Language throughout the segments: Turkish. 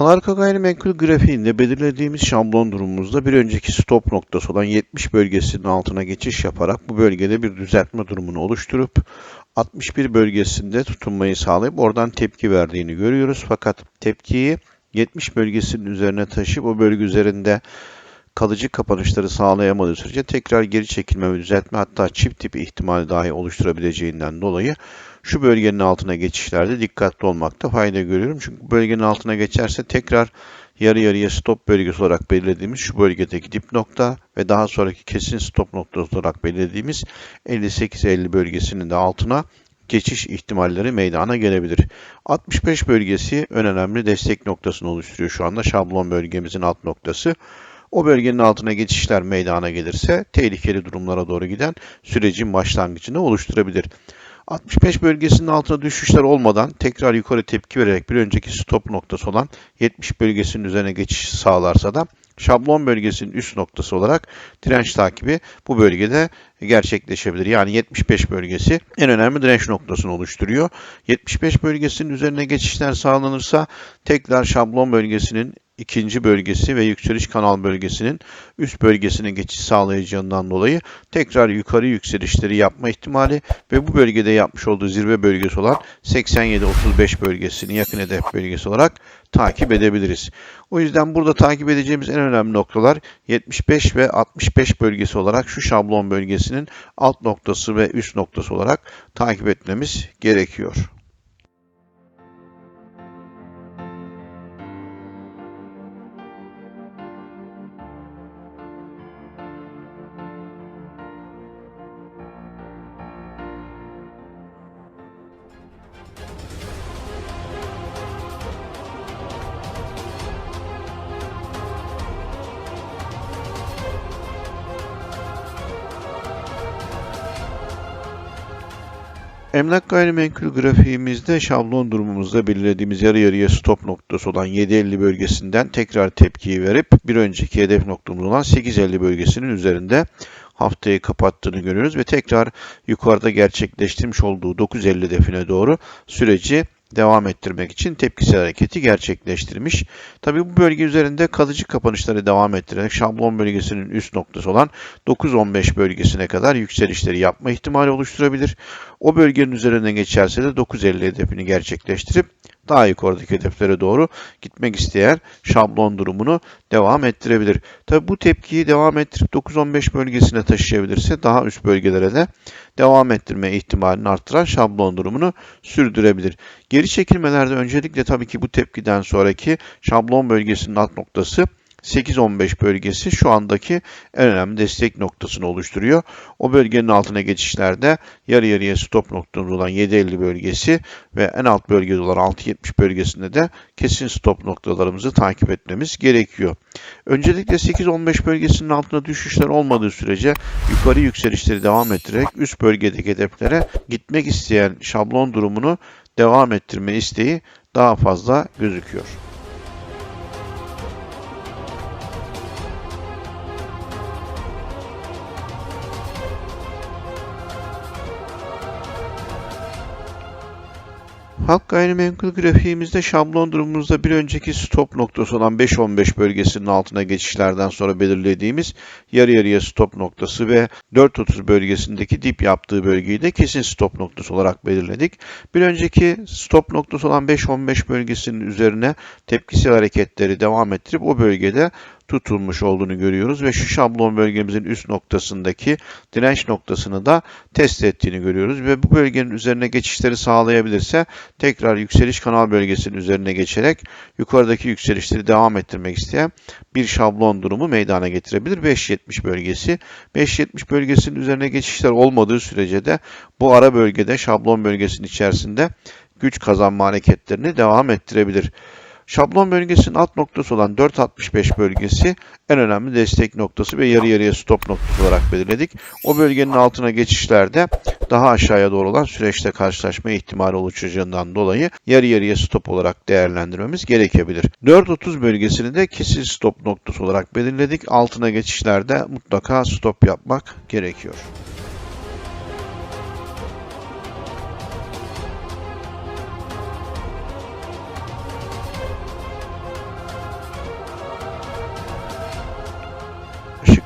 Alarka gayrimenkul grafiğinde belirlediğimiz şablon durumumuzda bir önceki stop noktası olan 70 bölgesinin altına geçiş yaparak bu bölgede bir düzeltme durumunu oluşturup 61 bölgesinde tutunmayı sağlayıp oradan tepki verdiğini görüyoruz. Fakat tepkiyi 70 bölgesinin üzerine taşıyıp o bölge üzerinde kalıcı kapanışları sağlayamadığı sürece tekrar geri çekilme ve düzeltme hatta çift tipi ihtimali dahi oluşturabileceğinden dolayı şu bölgenin altına geçişlerde dikkatli olmakta fayda görüyorum. Çünkü bölgenin altına geçerse tekrar yarı yarıya stop bölgesi olarak belirlediğimiz şu bölgedeki dip nokta ve daha sonraki kesin stop noktası olarak belirlediğimiz 58-50 bölgesinin de altına geçiş ihtimalleri meydana gelebilir. 65 bölgesi en önemli destek noktasını oluşturuyor şu anda şablon bölgemizin alt noktası. O bölgenin altına geçişler meydana gelirse tehlikeli durumlara doğru giden sürecin başlangıcını oluşturabilir. 65 bölgesinin altına düşüşler olmadan tekrar yukarı tepki vererek bir önceki stop noktası olan 70 bölgesinin üzerine geçiş sağlarsa da şablon bölgesinin üst noktası olarak direnç takibi bu bölgede gerçekleşebilir. Yani 75 bölgesi en önemli direnç noktasını oluşturuyor. 75 bölgesinin üzerine geçişler sağlanırsa tekrar şablon bölgesinin ikinci bölgesi ve yükseliş kanal bölgesinin üst bölgesine geçiş sağlayacağından dolayı tekrar yukarı yükselişleri yapma ihtimali ve bu bölgede yapmış olduğu zirve bölgesi olan 87-35 bölgesini yakın hedef bölgesi olarak takip edebiliriz. O yüzden burada takip edeceğimiz en önemli noktalar 75 ve 65 bölgesi olarak şu şablon bölgesinin alt noktası ve üst noktası olarak takip etmemiz gerekiyor. Emlak gayrimenkul grafiğimizde şablon durumumuzda belirlediğimiz yarı yarıya stop noktası olan 7.50 bölgesinden tekrar tepkiyi verip bir önceki hedef noktamız olan 8.50 bölgesinin üzerinde haftayı kapattığını görüyoruz ve tekrar yukarıda gerçekleştirmiş olduğu 9.50 hedefine doğru süreci devam ettirmek için tepkisel hareketi gerçekleştirmiş. Tabii bu bölge üzerinde kalıcı kapanışları devam ettirerek şablon bölgesinin üst noktası olan 9-15 bölgesine kadar yükselişleri yapma ihtimali oluşturabilir. O bölgenin üzerine geçerse de 9.50 hedefini gerçekleştirip daha yukarıdaki hedeflere doğru gitmek isteyen şablon durumunu devam ettirebilir. Tabi bu tepkiyi devam ettirip 9-15 bölgesine taşıyabilirse daha üst bölgelere de devam ettirme ihtimalini arttıran şablon durumunu sürdürebilir. Geri çekilmelerde öncelikle tabii ki bu tepkiden sonraki şablon bölgesinin alt noktası 8-15 bölgesi şu andaki en önemli destek noktasını oluşturuyor. O bölgenin altına geçişlerde yarı yarıya stop noktamız olan 7.50 bölgesi ve en alt bölgede olan 6.70 bölgesinde de kesin stop noktalarımızı takip etmemiz gerekiyor. Öncelikle 8-15 bölgesinin altına düşüşler olmadığı sürece yukarı yükselişleri devam ettirerek üst bölgedeki hedeflere gitmek isteyen şablon durumunu devam ettirme isteği daha fazla gözüküyor. Halk gayrimenkul grafiğimizde şablon durumumuzda bir önceki stop noktası olan 5-15 bölgesinin altına geçişlerden sonra belirlediğimiz yarı yarıya stop noktası ve 4.30 bölgesindeki dip yaptığı bölgeyi de kesin stop noktası olarak belirledik. Bir önceki stop noktası olan 5-15 bölgesinin üzerine tepkisel hareketleri devam ettirip o bölgede tutulmuş olduğunu görüyoruz ve şu şablon bölgemizin üst noktasındaki direnç noktasını da test ettiğini görüyoruz ve bu bölgenin üzerine geçişleri sağlayabilirse tekrar yükseliş kanal bölgesinin üzerine geçerek yukarıdaki yükselişleri devam ettirmek isteyen bir şablon durumu meydana getirebilir. 5.70 bölgesi. 5.70 bölgesinin üzerine geçişler olmadığı sürece de bu ara bölgede şablon bölgesinin içerisinde güç kazanma hareketlerini devam ettirebilir. Şablon bölgesinin alt noktası olan 4.65 bölgesi en önemli destek noktası ve yarı yarıya stop noktası olarak belirledik. O bölgenin altına geçişlerde daha aşağıya doğru olan süreçte karşılaşma ihtimali oluşacağından dolayı yarı yarıya stop olarak değerlendirmemiz gerekebilir. 4.30 bölgesini de kesin stop noktası olarak belirledik. Altına geçişlerde mutlaka stop yapmak gerekiyor.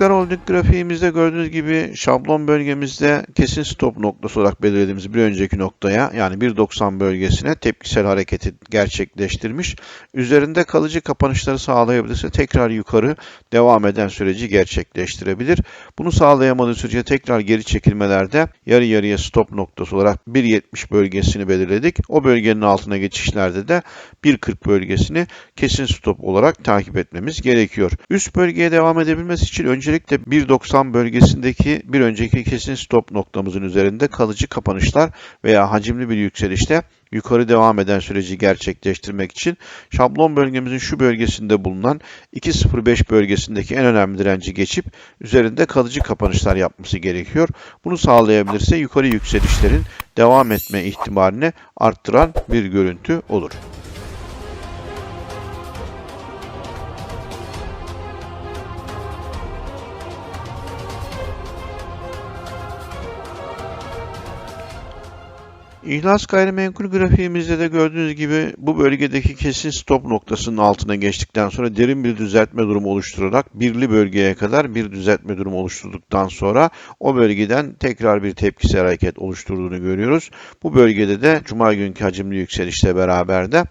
Türkler Holding grafiğimizde gördüğünüz gibi şablon bölgemizde kesin stop noktası olarak belirlediğimiz bir önceki noktaya yani 1.90 bölgesine tepkisel hareketi gerçekleştirmiş. Üzerinde kalıcı kapanışları sağlayabilirse tekrar yukarı devam eden süreci gerçekleştirebilir. Bunu sağlayamadığı sürece tekrar geri çekilmelerde yarı yarıya stop noktası olarak 1.70 bölgesini belirledik. O bölgenin altına geçişlerde de 1.40 bölgesini kesin stop olarak takip etmemiz gerekiyor. Üst bölgeye devam edebilmesi için öncelikle 1.90 bölgesindeki bir önceki kesin stop noktamızın üzerinde kalıcı kapanışlar veya hacimli bir yükselişte yukarı devam eden süreci gerçekleştirmek için şablon bölgemizin şu bölgesinde bulunan 2.05 bölgesindeki en önemli direnci geçip üzerinde kalıcı kapanışlar yapması gerekiyor. Bunu sağlayabilirse yukarı yükselişlerin devam etme ihtimalini arttıran bir görüntü olur. İhlas gayrimenkul grafiğimizde de gördüğünüz gibi bu bölgedeki kesin stop noktasının altına geçtikten sonra derin bir düzeltme durumu oluşturarak birli bölgeye kadar bir düzeltme durumu oluşturduktan sonra o bölgeden tekrar bir tepkisel hareket oluşturduğunu görüyoruz. Bu bölgede de cuma günkü hacimli yükselişle beraber de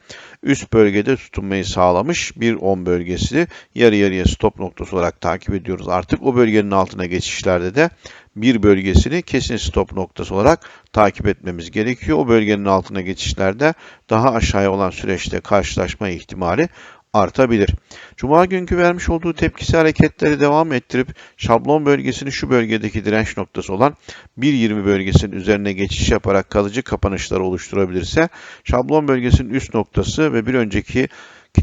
üst bölgede tutunmayı sağlamış bir 10 bölgesi yarı yarıya stop noktası olarak takip ediyoruz. Artık o bölgenin altına geçişlerde de bir bölgesini kesin stop noktası olarak takip etmemiz gerekiyor. O bölgenin altına geçişlerde daha aşağıya olan süreçte karşılaşma ihtimali artabilir. Cuma günkü vermiş olduğu tepkisi hareketleri devam ettirip şablon bölgesini şu bölgedeki direnç noktası olan 1.20 bölgesinin üzerine geçiş yaparak kalıcı kapanışlar oluşturabilirse şablon bölgesinin üst noktası ve bir önceki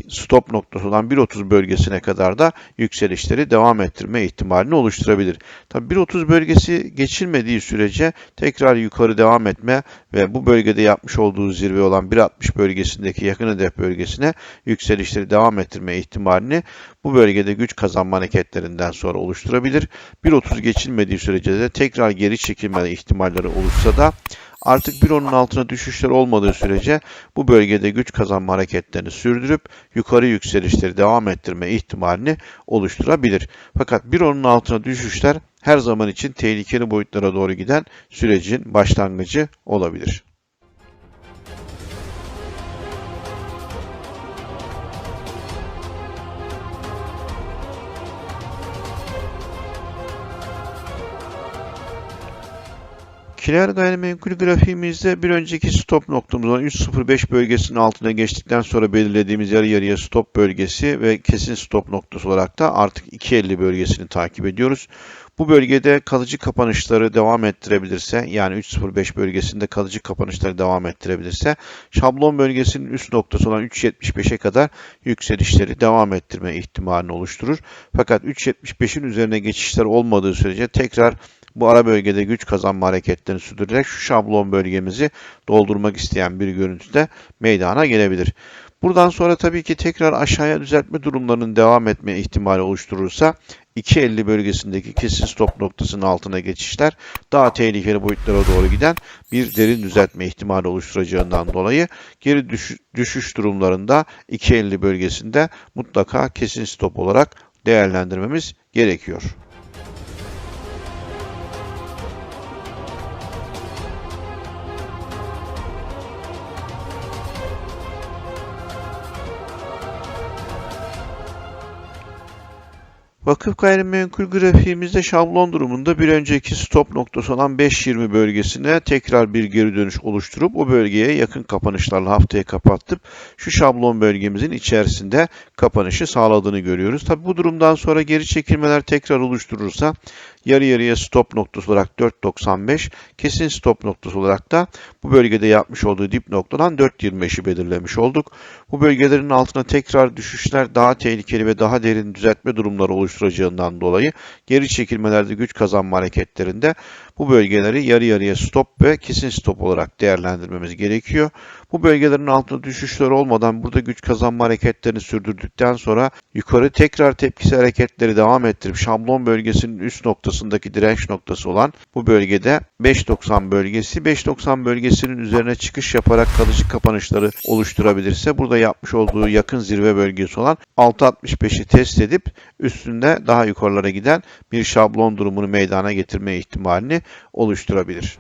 stop noktası olan 1.30 bölgesine kadar da yükselişleri devam ettirme ihtimalini oluşturabilir. Tabi 1.30 bölgesi geçilmediği sürece tekrar yukarı devam etme ve bu bölgede yapmış olduğu zirve olan 1.60 bölgesindeki yakın hedef bölgesine yükselişleri devam ettirme ihtimalini bu bölgede güç kazanma hareketlerinden sonra oluşturabilir. 1.30 geçilmediği sürece de tekrar geri çekilme ihtimalleri olursa da Artık 1.10'un altına düşüşler olmadığı sürece bu bölgede güç kazanma hareketlerini sürdürüp yukarı yükselişleri devam ettirme ihtimalini oluşturabilir. Fakat 1.10'un altına düşüşler her zaman için tehlikeli boyutlara doğru giden sürecin başlangıcı olabilir. Kiler gayrimenkul grafiğimizde bir önceki stop noktamız olan 3.05 bölgesinin altına geçtikten sonra belirlediğimiz yarı yarıya stop bölgesi ve kesin stop noktası olarak da artık 2.50 bölgesini takip ediyoruz. Bu bölgede kalıcı kapanışları devam ettirebilirse yani 3.05 bölgesinde kalıcı kapanışları devam ettirebilirse şablon bölgesinin üst noktası olan 3.75'e kadar yükselişleri devam ettirme ihtimalini oluşturur. Fakat 3.75'in üzerine geçişler olmadığı sürece tekrar bu ara bölgede güç kazanma hareketlerini sürdürerek şu şablon bölgemizi doldurmak isteyen bir görüntüde meydana gelebilir. Buradan sonra tabii ki tekrar aşağıya düzeltme durumlarının devam etme ihtimali oluşturursa 2.50 bölgesindeki kesin stop noktasının altına geçişler daha tehlikeli boyutlara doğru giden bir derin düzeltme ihtimali oluşturacağından dolayı geri düş düşüş durumlarında 2.50 bölgesinde mutlaka kesin stop olarak değerlendirmemiz gerekiyor. Vakıf gayrimenkul grafiğimizde şablon durumunda bir önceki stop noktası olan 5.20 bölgesine tekrar bir geri dönüş oluşturup o bölgeye yakın kapanışlarla haftayı kapattıp şu şablon bölgemizin içerisinde kapanışı sağladığını görüyoruz. Tabi bu durumdan sonra geri çekilmeler tekrar oluşturursa yarı yarıya stop noktası olarak 4.95, kesin stop noktası olarak da bu bölgede yapmış olduğu dip noktadan 4.25'i belirlemiş olduk. Bu bölgelerin altına tekrar düşüşler daha tehlikeli ve daha derin düzeltme durumları oluşturacağından dolayı geri çekilmelerde güç kazanma hareketlerinde bu bölgeleri yarı yarıya stop ve kesin stop olarak değerlendirmemiz gerekiyor. Bu bölgelerin altında düşüşler olmadan burada güç kazanma hareketlerini sürdürdükten sonra yukarı tekrar tepkisi hareketleri devam ettirip şablon bölgesinin üst noktasındaki direnç noktası olan bu bölgede 5.90 bölgesi 5.90 bölgesinin üzerine çıkış yaparak kalıcı kapanışları oluşturabilirse burada yapmış olduğu yakın zirve bölgesi olan 6.65'i test edip üstünde daha yukarılara giden bir şablon durumunu meydana getirme ihtimalini oluşturabilir.